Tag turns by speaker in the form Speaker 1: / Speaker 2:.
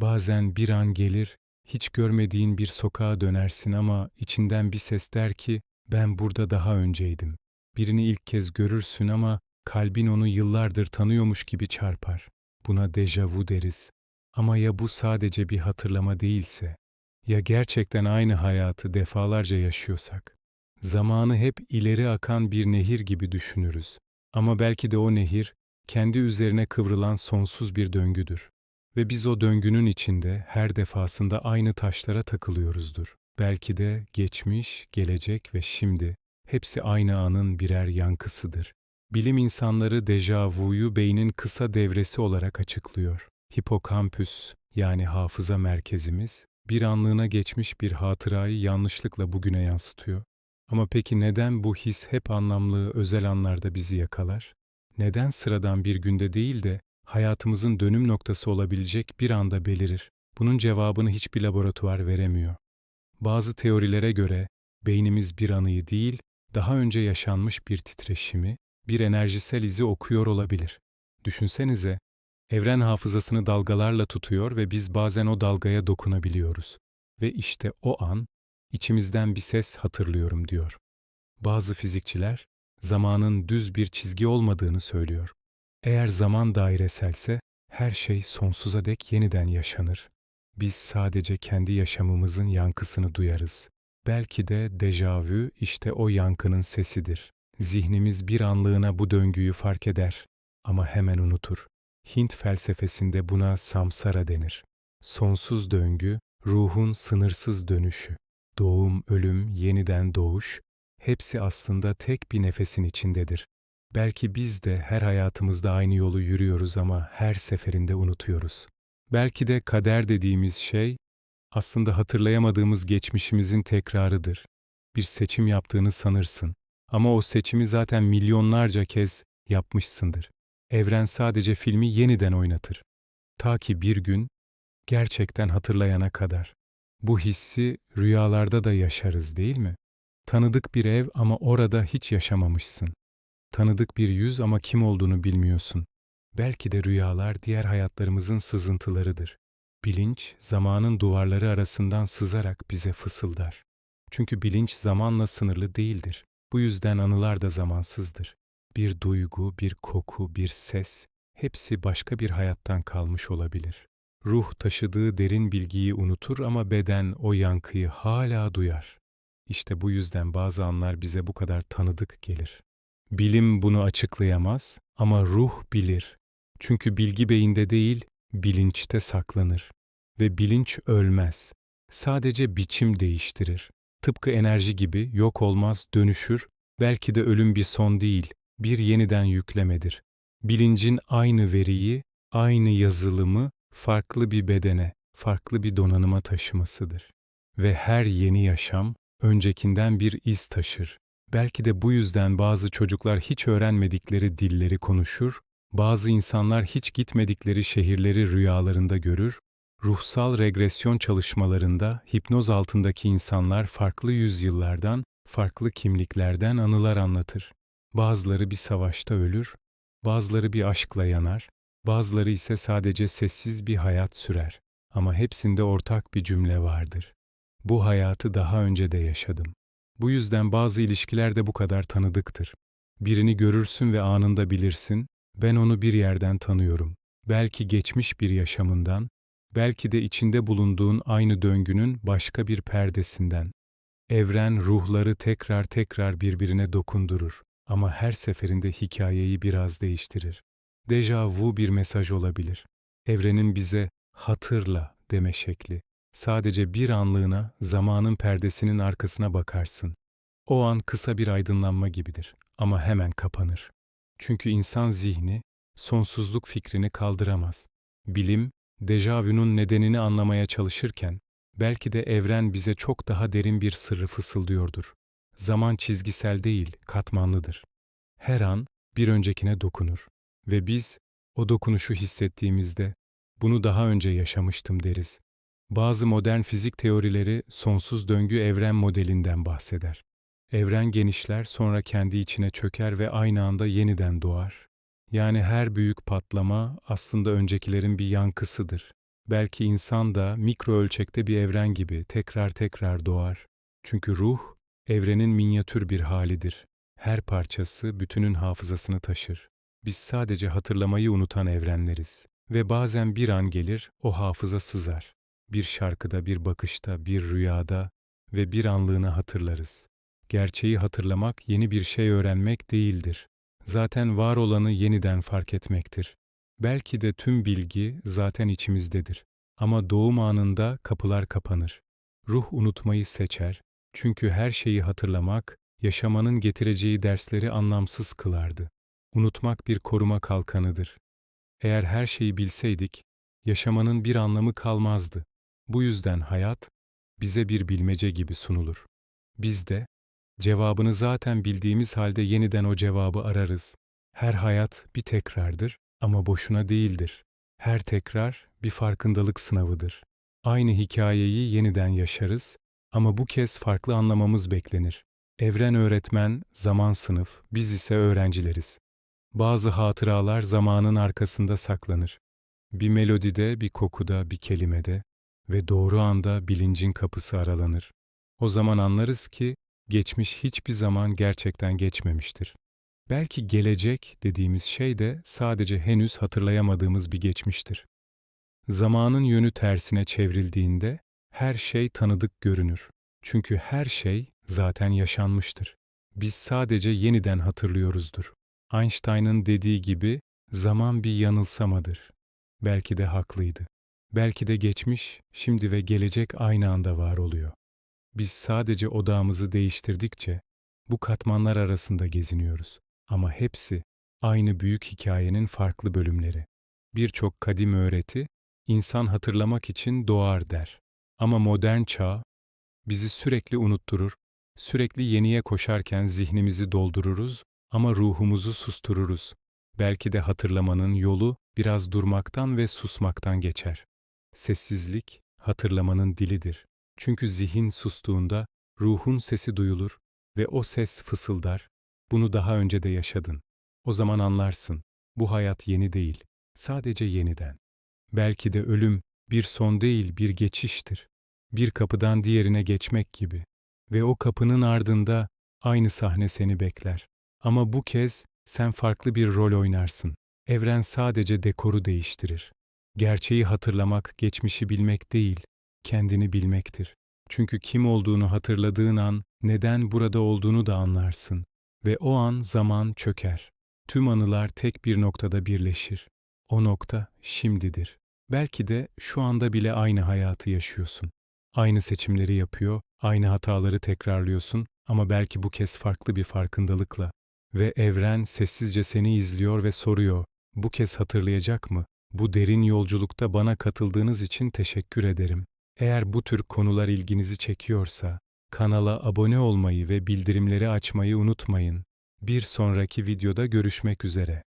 Speaker 1: Bazen bir an gelir, hiç görmediğin bir sokağa dönersin ama içinden bir ses der ki, ben burada daha önceydim. Birini ilk kez görürsün ama kalbin onu yıllardır tanıyormuş gibi çarpar. Buna dejavu deriz. Ama ya bu sadece bir hatırlama değilse? Ya gerçekten aynı hayatı defalarca yaşıyorsak? Zamanı hep ileri akan bir nehir gibi düşünürüz. Ama belki de o nehir, kendi üzerine kıvrılan sonsuz bir döngüdür. Ve biz o döngünün içinde her defasında aynı taşlara takılıyoruzdur. Belki de geçmiş, gelecek ve şimdi hepsi aynı anın birer yankısıdır. Bilim insanları dejavuyu beynin kısa devresi olarak açıklıyor. Hipokampüs yani hafıza merkezimiz bir anlığına geçmiş bir hatırayı yanlışlıkla bugüne yansıtıyor. Ama peki neden bu his hep anlamlı, özel anlarda bizi yakalar? Neden sıradan bir günde değil de hayatımızın dönüm noktası olabilecek bir anda belirir? Bunun cevabını hiçbir laboratuvar veremiyor. Bazı teorilere göre beynimiz bir anıyı değil, daha önce yaşanmış bir titreşimi, bir enerjisel izi okuyor olabilir. Düşünsenize, evren hafızasını dalgalarla tutuyor ve biz bazen o dalgaya dokunabiliyoruz. Ve işte o an içimizden bir ses hatırlıyorum diyor. Bazı fizikçiler zamanın düz bir çizgi olmadığını söylüyor. Eğer zaman daireselse her şey sonsuza dek yeniden yaşanır. Biz sadece kendi yaşamımızın yankısını duyarız. Belki de dejavü işte o yankının sesidir. Zihnimiz bir anlığına bu döngüyü fark eder ama hemen unutur. Hint felsefesinde buna samsara denir. Sonsuz döngü, ruhun sınırsız dönüşü. Doğum, ölüm, yeniden doğuş, hepsi aslında tek bir nefesin içindedir. Belki biz de her hayatımızda aynı yolu yürüyoruz ama her seferinde unutuyoruz. Belki de kader dediğimiz şey aslında hatırlayamadığımız geçmişimizin tekrarıdır. Bir seçim yaptığını sanırsın ama o seçimi zaten milyonlarca kez yapmışsındır. Evren sadece filmi yeniden oynatır. Ta ki bir gün gerçekten hatırlayana kadar. Bu hissi rüyalarda da yaşarız değil mi? Tanıdık bir ev ama orada hiç yaşamamışsın. Tanıdık bir yüz ama kim olduğunu bilmiyorsun. Belki de rüyalar diğer hayatlarımızın sızıntılarıdır. Bilinç, zamanın duvarları arasından sızarak bize fısıldar. Çünkü bilinç zamanla sınırlı değildir. Bu yüzden anılar da zamansızdır. Bir duygu, bir koku, bir ses, hepsi başka bir hayattan kalmış olabilir. Ruh taşıdığı derin bilgiyi unutur ama beden o yankıyı hala duyar. İşte bu yüzden bazı anlar bize bu kadar tanıdık gelir. Bilim bunu açıklayamaz ama ruh bilir. Çünkü bilgi beyinde değil, bilinçte saklanır. Ve bilinç ölmez. Sadece biçim değiştirir. Tıpkı enerji gibi yok olmaz, dönüşür. Belki de ölüm bir son değil, bir yeniden yüklemedir. Bilincin aynı veriyi, aynı yazılımı farklı bir bedene, farklı bir donanıma taşımasıdır. Ve her yeni yaşam öncekinden bir iz taşır. Belki de bu yüzden bazı çocuklar hiç öğrenmedikleri dilleri konuşur, bazı insanlar hiç gitmedikleri şehirleri rüyalarında görür, ruhsal regresyon çalışmalarında hipnoz altındaki insanlar farklı yüzyıllardan, farklı kimliklerden anılar anlatır. Bazıları bir savaşta ölür, bazıları bir aşkla yanar, bazıları ise sadece sessiz bir hayat sürer. Ama hepsinde ortak bir cümle vardır. Bu hayatı daha önce de yaşadım. Bu yüzden bazı ilişkiler de bu kadar tanıdıktır. Birini görürsün ve anında bilirsin, ben onu bir yerden tanıyorum. Belki geçmiş bir yaşamından, belki de içinde bulunduğun aynı döngünün başka bir perdesinden. Evren ruhları tekrar tekrar birbirine dokundurur ama her seferinde hikayeyi biraz değiştirir. Deja vu bir mesaj olabilir. Evrenin bize hatırla deme şekli. Sadece bir anlığına zamanın perdesinin arkasına bakarsın. O an kısa bir aydınlanma gibidir ama hemen kapanır. Çünkü insan zihni sonsuzluk fikrini kaldıramaz. Bilim, dejavünün nedenini anlamaya çalışırken, belki de evren bize çok daha derin bir sırrı fısıldıyordur. Zaman çizgisel değil, katmanlıdır. Her an bir öncekine dokunur ve biz o dokunuşu hissettiğimizde bunu daha önce yaşamıştım deriz. Bazı modern fizik teorileri sonsuz döngü evren modelinden bahseder. Evren genişler, sonra kendi içine çöker ve aynı anda yeniden doğar. Yani her büyük patlama aslında öncekilerin bir yankısıdır. Belki insan da mikro ölçekte bir evren gibi tekrar tekrar doğar. Çünkü ruh, evrenin minyatür bir halidir. Her parçası bütünün hafızasını taşır. Biz sadece hatırlamayı unutan evrenleriz. Ve bazen bir an gelir, o hafıza sızar. Bir şarkıda, bir bakışta, bir rüyada ve bir anlığına hatırlarız. Gerçeği hatırlamak yeni bir şey öğrenmek değildir. Zaten var olanı yeniden fark etmektir. Belki de tüm bilgi zaten içimizdedir. Ama doğum anında kapılar kapanır. Ruh unutmayı seçer. Çünkü her şeyi hatırlamak, yaşamanın getireceği dersleri anlamsız kılardı. Unutmak bir koruma kalkanıdır. Eğer her şeyi bilseydik, yaşamanın bir anlamı kalmazdı. Bu yüzden hayat, bize bir bilmece gibi sunulur. Biz de, cevabını zaten bildiğimiz halde yeniden o cevabı ararız. Her hayat bir tekrardır ama boşuna değildir. Her tekrar bir farkındalık sınavıdır. Aynı hikayeyi yeniden yaşarız ama bu kez farklı anlamamız beklenir. Evren öğretmen, zaman sınıf, biz ise öğrencileriz. Bazı hatıralar zamanın arkasında saklanır. Bir melodide, bir kokuda, bir kelimede ve doğru anda bilincin kapısı aralanır. O zaman anlarız ki geçmiş hiçbir zaman gerçekten geçmemiştir. Belki gelecek dediğimiz şey de sadece henüz hatırlayamadığımız bir geçmiştir. Zamanın yönü tersine çevrildiğinde her şey tanıdık görünür. Çünkü her şey zaten yaşanmıştır. Biz sadece yeniden hatırlıyoruzdur. Einstein'ın dediği gibi zaman bir yanılsamadır. Belki de haklıydı. Belki de geçmiş, şimdi ve gelecek aynı anda var oluyor. Biz sadece odağımızı değiştirdikçe bu katmanlar arasında geziniyoruz. Ama hepsi aynı büyük hikayenin farklı bölümleri. Birçok kadim öğreti insan hatırlamak için doğar der. Ama modern çağ bizi sürekli unutturur, sürekli yeniye koşarken zihnimizi doldururuz ama ruhumuzu sustururuz. Belki de hatırlamanın yolu biraz durmaktan ve susmaktan geçer. Sessizlik hatırlamanın dilidir. Çünkü zihin sustuğunda ruhun sesi duyulur ve o ses fısıldar. Bunu daha önce de yaşadın. O zaman anlarsın. Bu hayat yeni değil, sadece yeniden. Belki de ölüm bir son değil, bir geçiştir. Bir kapıdan diğerine geçmek gibi. Ve o kapının ardında aynı sahne seni bekler. Ama bu kez sen farklı bir rol oynarsın. Evren sadece dekoru değiştirir. Gerçeği hatırlamak, geçmişi bilmek değil, kendini bilmektir. Çünkü kim olduğunu hatırladığın an neden burada olduğunu da anlarsın ve o an zaman çöker. Tüm anılar tek bir noktada birleşir. O nokta şimdidir. Belki de şu anda bile aynı hayatı yaşıyorsun. Aynı seçimleri yapıyor, aynı hataları tekrarlıyorsun ama belki bu kez farklı bir farkındalıkla. Ve evren sessizce seni izliyor ve soruyor, bu kez hatırlayacak mı? Bu derin yolculukta bana katıldığınız için teşekkür ederim. Eğer bu tür konular ilginizi çekiyorsa, kanala abone olmayı ve bildirimleri açmayı unutmayın. Bir sonraki videoda görüşmek üzere.